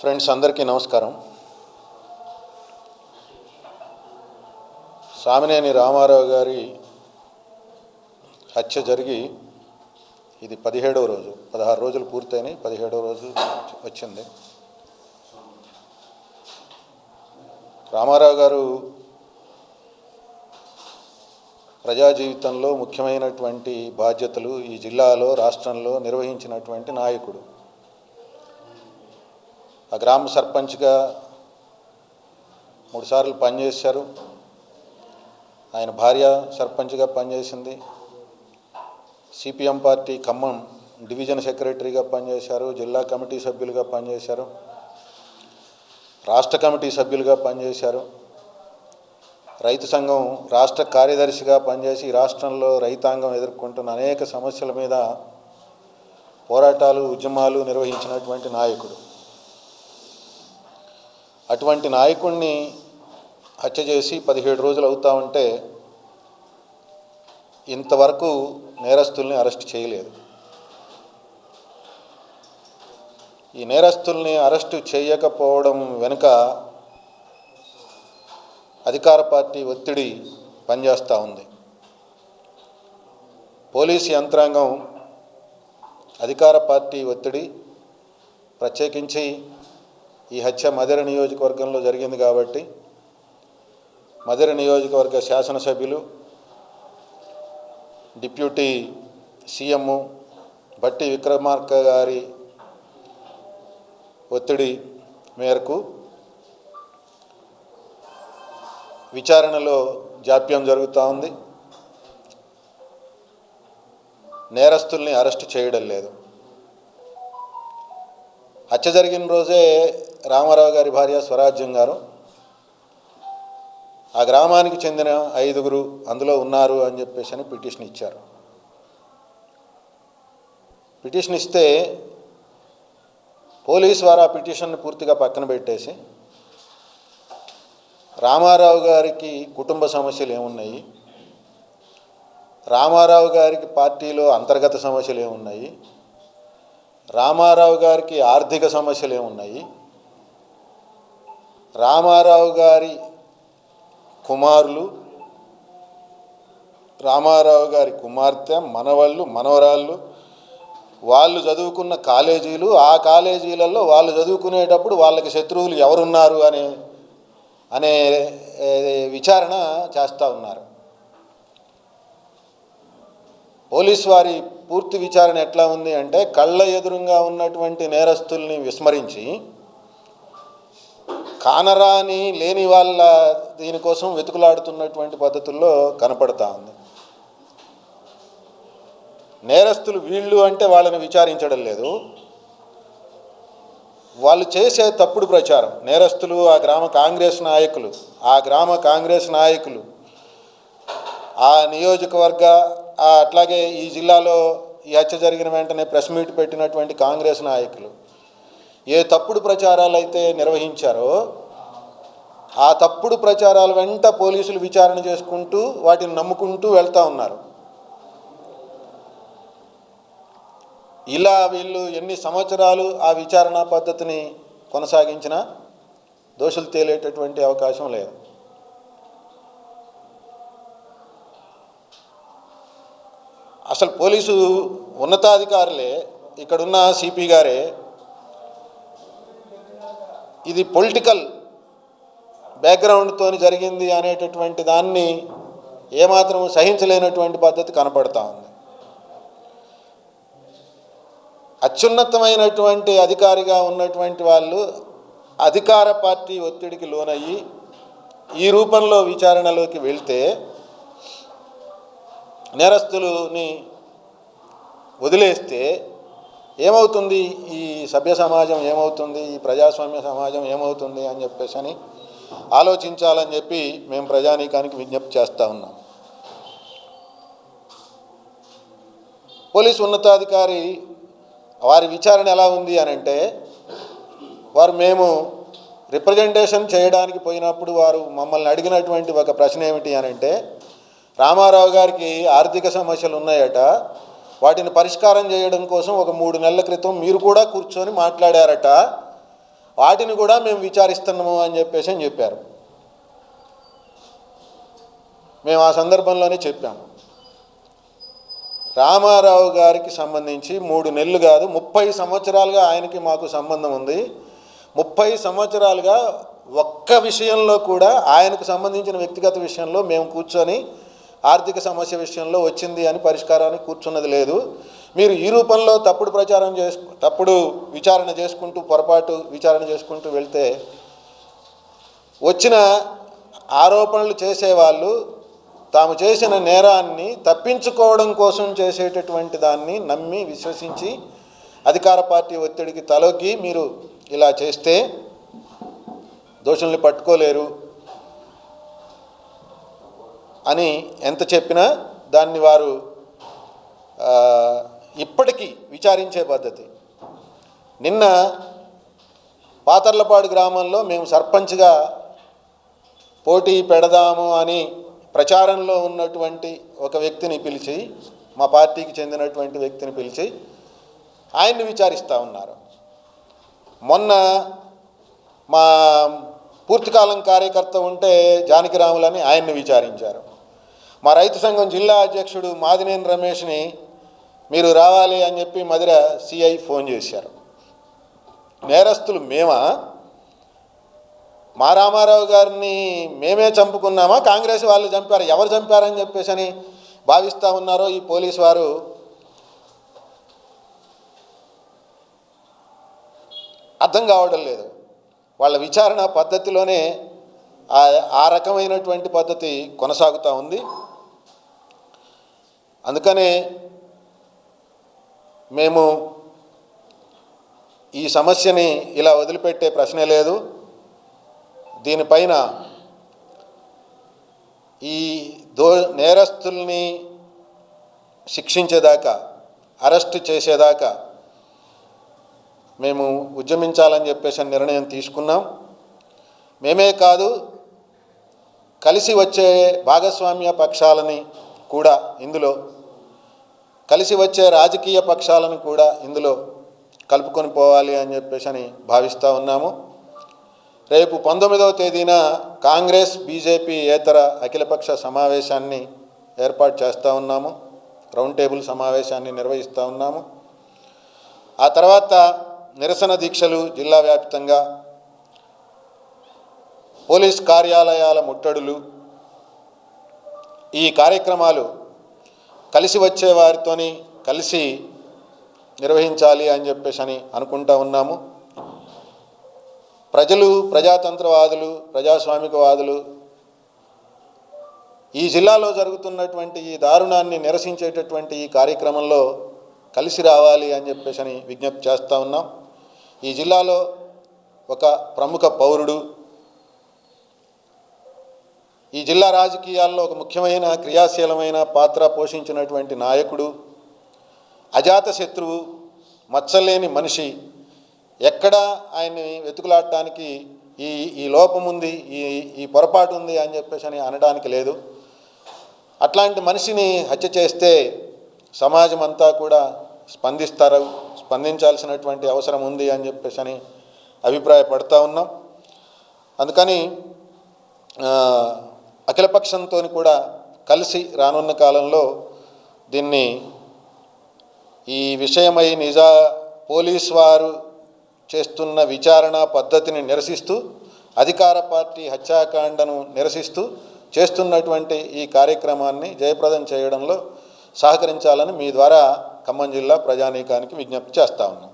Friends అందరికీ నమస్కారం. సామినేని రామారావు గారి హత్య జరిగి ఇది పదిహేడవ రోజు పదహారు రోజులు పూర్తయినాయి పదిహేడవ రోజు వచ్చింది. రామారావు గారు ప్రజా జీవితంలో ముఖ్యమైనటువంటి బాధ్యతలు ఈ జిల్లాలో రాష్ట్రంలో నిర్వహించినటువంటి నాయకుడు. ఆ గ్రామ సర్పంచ్గా మూడుసార్లు పనిచేశారు. ఆయన భార్య సర్పంచ్గా పనిచేసింది. సిపిఎం పార్టీ ఖమ్మం డివిజన్ సెక్రటరీగా పనిచేశారు. జిల్లా కమిటీ సభ్యులుగా పనిచేశారు. రాష్ట్ర కమిటీ సభ్యులుగా పనిచేశారు. రైతు సంఘం రాష్ట్ర కార్యదర్శిగా పనిచేసి ఈ రాష్ట్రంలో రైతాంగం ఎదుర్కొంటున్న అనేక సమస్యల మీద పోరాటాలు ఉద్యమాలు నిర్వహించినటువంటి నాయకుడు. అటువంటి నాయకుడిని హత్య చేసి పదిహేడు రోజులు అవుతా ఉంటే ఇంతవరకు నేరస్తుల్ని అరెస్ట్ చేయలేదు. ఈ నేరస్తుల్ని అరెస్టు చేయకపోవడం వెనుక అధికార పార్టీ ఒత్తిడి పనిచేస్తూ ఉంది. పోలీసు యంత్రాంగం అధికార పార్టీ ఒత్తిడి ప్రత్యేకించి ఈ హత్య మదిర నియోజకవర్గంలో జరిగింది కాబట్టి మదిర నియోజకవర్గ శాసనసభ్యులు డిప్యూటీ సీఎం బట్టి విక్రమార్క గారి ఒత్తిడి మేరకు విచారణలో జాప్యం జరుగుతూ ఉంది. నేరస్తుల్ని అరెస్ట్ చేయడం లేదు. హత్య జరిగిన రోజే రామారావు గారి భార్య స్వరాజ్యం గారు ఆ గ్రామానికి చెందిన ఐదుగురు అందులో ఉన్నారు అని చెప్పేసి అని పిటిషన్ ఇచ్చారు. పిటిషన్ ఇస్తే పోలీస్ వారు ఆ పిటిషన్ని పూర్తిగా పక్కన పెట్టేసి రామారావు గారికి కుటుంబ సమస్యలు ఏమున్నాయి? రామారావు గారికి పార్టీలో అంతర్గత సమస్యలు ఏమున్నాయి? రామారావు గారికి ఆర్థిక సమస్యలు ఏమున్నాయి? రామారావు గారి కుమారులు రామారావు గారి కుమార్తె మనవళ్ళు మనవరాళ్ళు వాళ్ళు చదువుకున్న కాలేజీలు ఆ కాలేజీలలో వాళ్ళు చదువుకునేటప్పుడు వాళ్ళకి శత్రువులు ఎవరున్నారు అనే అనే విచారణ చేస్తూ ఉన్నారు. పోలీస్ వారి పూర్తి విచారణ ఎట్లా ఉంది అంటే కళ్ళ ఎదురుగా ఉన్నటువంటి నేరస్తుల్ని విస్మరించి కానరాని లేని వాళ్ళ దీనికోసం వెతుకులాడుతున్నటువంటి పద్ధతుల్లో కనపడతా ఉంది. నేరస్తులు వీళ్ళు అంటే వాళ్ళని విచారించడం లేదు. వాళ్ళు చేసే తప్పుడు ప్రచారం నేరస్తులు ఆ గ్రామ కాంగ్రెస్ నాయకులు ఆ గ్రామ కాంగ్రెస్ నాయకులు ఆ నియోజకవర్గ అట్లాగే ఈ జిల్లాలో ఈ హత్య జరిగిన వెంటనే ప్రెస్ మీట్ పెట్టినటువంటి కాంగ్రెస్ నాయకులు ఏ తప్పుడు ప్రచారాలు అయితే నిర్వహించారో ఆ తప్పుడు ప్రచారాల వెంట పోలీసులు విచారణ చేసుకుంటూ వాటిని నమ్ముకుంటూ వెళ్తూ ఉన్నారు. ఇలా వీళ్ళు ఎన్ని సంవత్సరాలు ఆ విచారణ పద్ధతిని కొనసాగించినా దోషులు తేలేటటువంటి అవకాశం లేదు. అసలు పోలీసు ఉన్నతాధికారులే ఇక్కడున్న సిపి గారే ఇది పొలిటికల్ బ్యాక్గ్రౌండ్తో జరిగింది అనేటటువంటి దాన్ని ఏమాత్రం సహించలేనటువంటి పద్ధతి కనపడతా ఉంది. అత్యున్నతమైనటువంటి అధికారిగా ఉన్నటువంటి వాళ్ళు అధికార పార్టీ ఒత్తిడికి లోనయ్యి ఈ రూపంలో విచారణలోకి వెళ్తే నేరస్తులని వదిలేస్తే ఏమవుతుంది? ఈ సభ్య సమాజం ఏమవుతుంది? ఈ ప్రజాస్వామ్య సమాజం ఏమవుతుంది? అని చెప్పేసి అని ఆలోచించాలని చెప్పి మేము ప్రజానీకానికి విజ్ఞప్తి చేస్తూ ఉన్నాం. పోలీసు ఉన్నతాధికారి వారి విచారణ ఎలా ఉంది అని అంటే వారు మేము రిప్రజెంటేషన్ చేయడానికి పోయినప్పుడు వారు మమ్మల్ని అడిగినటువంటి ఒక ప్రశ్న ఏమిటి అని అంటే రామారావు గారికి ఆర్థిక సమస్యలు ఉన్నాయట వాటిని పరిష్కారం చేయడం కోసం ఒక మూడు నెలల క్రితం మీరు కూడా కూర్చొని మాట్లాడారట వాటిని కూడా మేము విచారిస్తున్నాము అని చెప్పేసి అని చెప్పారు. మేము ఆ సందర్భంలోనే చెప్పాము. రామారావు గారికి సంబంధించి మూడు నెలలు కాదు ముప్పై సంవత్సరాలుగా ఆయనకి మాకు సంబంధం ఉంది. ముప్పై సంవత్సరాలుగా ఒక్క విషయంలో కూడా ఆయనకు సంబంధించిన వ్యక్తిగత విషయంలో మేము కూర్చొని ఆర్థిక సమస్య విషయంలో వచ్చింది అని పరిష్కారానికి కూర్చున్నది లేదు. మీరు ఈ రూపంలో తప్పుడు ప్రచారం చేసుకు తప్పుడు విచారణ చేసుకుంటూ పొరపాటు విచారణ చేసుకుంటూ వెళ్తే వచ్చిన ఆరోపణలు చేసేవాళ్ళు తాము చేసిన నేరాన్ని తప్పించుకోవడం కోసం చేసేటటువంటి దాన్ని నమ్మి విశ్వసించి అధికార పార్టీ ఒత్తిడికి తలొగ్గి మీరు ఇలా చేస్తే దోషుల్ని పట్టుకోలేరు అని ఎంత చెప్పినా దాన్ని వారు ఇప్పటికీ విచారించే పద్ధతి. నిన్న పాతర్లపాడు గ్రామంలో మేము సర్పంచ్గా పోటీ పెడదాము అని ప్రచారంలో ఉన్నటువంటి ఒక వ్యక్తిని పిలిచి మా పార్టీకి చెందినటువంటి వ్యక్తిని పిలిచి ఆయన్ని విచారిస్తూ ఉన్నారు. మొన్న మా పూర్తికాలం కార్యకర్త ఉంటే జానకిరాములని ఆయన్ని విచారించారు. మా రైతు సంఘం జిల్లా అధ్యక్షుడు మాదినేని రమేష్ని మీరు రావాలి అని చెప్పి మధుర సిఐ ఫోన్ చేశారు. నేరస్తులు మేమా? మా రామారావు గారిని మేమే చంపుకున్నామా? కాంగ్రెస్ వాళ్ళు చంపారు. ఎవరు చంపారని చెప్పేసి అని భావిస్తూ ఉన్నారో ఈ పోలీసు వారు. అర్థం కావడం లేదు. వాళ్ళ విచారణ పద్ధతిలోనే ఆ రకమైనటువంటి పద్ధతి కొనసాగుతూ ఉంది. అందుకనే మేము ఈ సమస్యని ఇలా వదిలిపెట్టే ప్రశ్నే లేదు. దీనిపైన ఈ దో నేరస్తుల్ని శిక్షించేదాకా అరెస్ట్ చేసేదాకా మేము ఉద్యమించాలని చెప్పేసి నిర్ణయం తీసుకున్నాం. మేమే కాదు కలిసి వచ్చే భాగస్వామ్య పక్షాలని కూడా ఇందులో కలిసి వచ్చే రాజకీయ పక్షాలను కూడా ఇందులో కలుపుకొని పోవాలి అని చెప్పేసి అని భావిస్తూ ఉన్నాము. రేపు పంతొమ్మిదవ తేదీన కాంగ్రెస్ బీజేపీ ఏతర అఖిలపక్ష సమావేశాన్ని ఏర్పాటు చేస్తూ ఉన్నాము. రౌండ్ టేబుల్ సమావేశాన్ని నిర్వహిస్తూ ఉన్నాము. ఆ తర్వాత నిరసన దీక్షలు జిల్లా వ్యాప్తంగా పోలీస్ కార్యాలయాల ముట్టడులు ఈ కార్యక్రమాలు కలిసి వచ్చే వారితోని కలిసి నిర్వహించాలి అని చెప్పేసి అని అనుకుంటా ఉన్నాము. ప్రజలు ప్రజాతంత్రవాదులు ప్రజాస్వామికవాదులు ఈ జిల్లాలో జరుగుతున్నటువంటి ఈ దారుణాన్ని నిరసించేటటువంటి ఈ కార్యక్రమంలో కలిసి రావాలి అని చెప్పేసి అని విజ్ఞప్తి చేస్తూ ఉన్నాం. ఈ జిల్లాలో ఒక ప్రముఖ పౌరుడు ఈ జిల్లా రాజకీయాల్లో ఒక ముఖ్యమైన క్రియాశీలమైన పాత్ర పోషించినటువంటి నాయకుడు అజాత శత్రువు మచ్చలేని మనిషి ఎక్కడ ఆయన్ని వెతుకులాడటానికి ఈ ఈ లోపం ఉంది ఈ ఈ పొరపాటు ఉంది అని చెప్పేసి అని అనడానికి లేదు. అట్లాంటి మనిషిని హత్య చేస్తే సమాజం అంతా కూడా స్పందిస్తారు స్పందించాల్సినటువంటి అవసరం ఉంది అని చెప్పేసి అని అభిప్రాయపడతా ఉన్నాం. అందుకని అఖిలపక్షంతో కూడా కలిసి రానున్న కాలంలో దీన్ని ఈ విషయమై నిజా పోలీస్ వారు చేస్తున్న విచారణ పద్ధతిని నిరసిస్తూ అధికార పార్టీ హత్యాకాండను నిరసిస్తూ చేస్తున్నటువంటి ఈ కార్యక్రమాన్ని జయప్రదం చేయడంలో సహకరించాలని మీ ద్వారా ఖమ్మం జిల్లా ప్రజానీకానికి విజ్ఞప్తి చేస్తా ఉన్నాం.